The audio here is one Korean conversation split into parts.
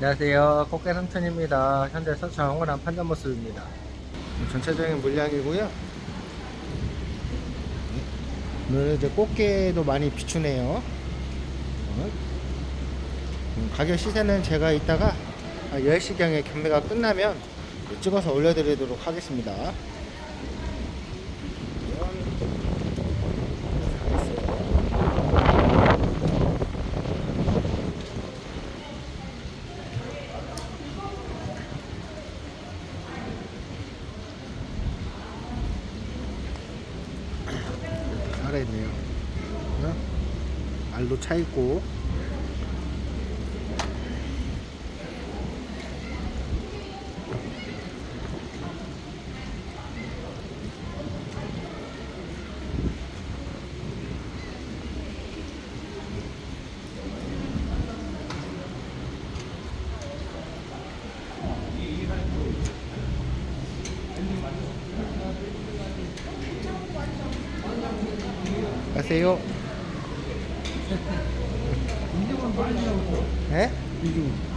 안녕하세요. 꽃게 삼촌입니다. 현재 서천 황원암 판단 모습입니다. 전체적인 물량이고요. 오늘 이제 꽃게도 많이 비추네요. 어? 음, 가격 시세는 제가 이따가 10시경에 경매가 끝나면 찍어서 올려드리도록 하겠습니다. 있네요. 어? 알도 차 있고. 가세요. 예?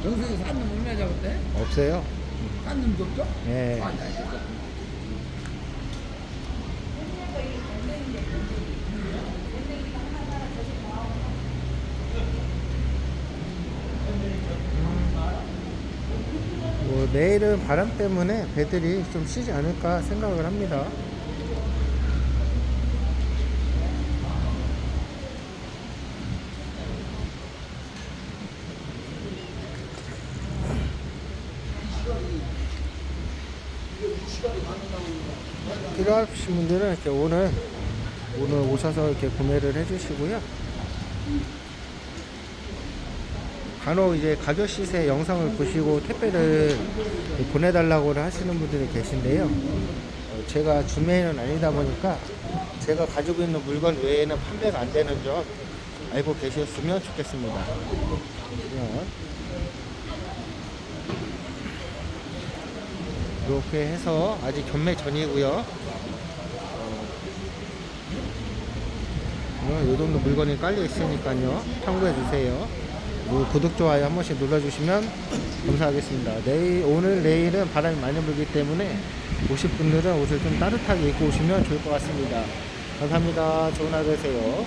영수에서 싼놈 얼마나 잡았대? 없어요. 싼 놈도 없어? 예. 뭐 내일은 바람 때문에 배들이 좀 쉬지 않을까 생각을 합니다. 필요하신 분들은 이렇게 오늘 오늘 오셔서 이렇게 구매를 해주시고요. 간혹 이제 가격 시세 영상을 보시고 택배를 보내달라고 하시는 분들이 계신데요. 어, 제가 주매는 아니다 보니까 제가 가지고 있는 물건 외에는 판매가 안 되는 점 알고 계셨으면 좋겠습니다. 그냥 이렇게 해서 아직 경매 전이고요. 어, 이 정도 물건이 깔려 있으니까요. 참고해 주세요. 뭐 구독, 좋아요 한 번씩 눌러주시면 감사하겠습니다. 내일, 오늘, 내일은 바람이 많이 불기 때문에 오실 분들은 옷을 좀 따뜻하게 입고 오시면 좋을 것 같습니다. 감사합니다. 좋은 하루 되세요.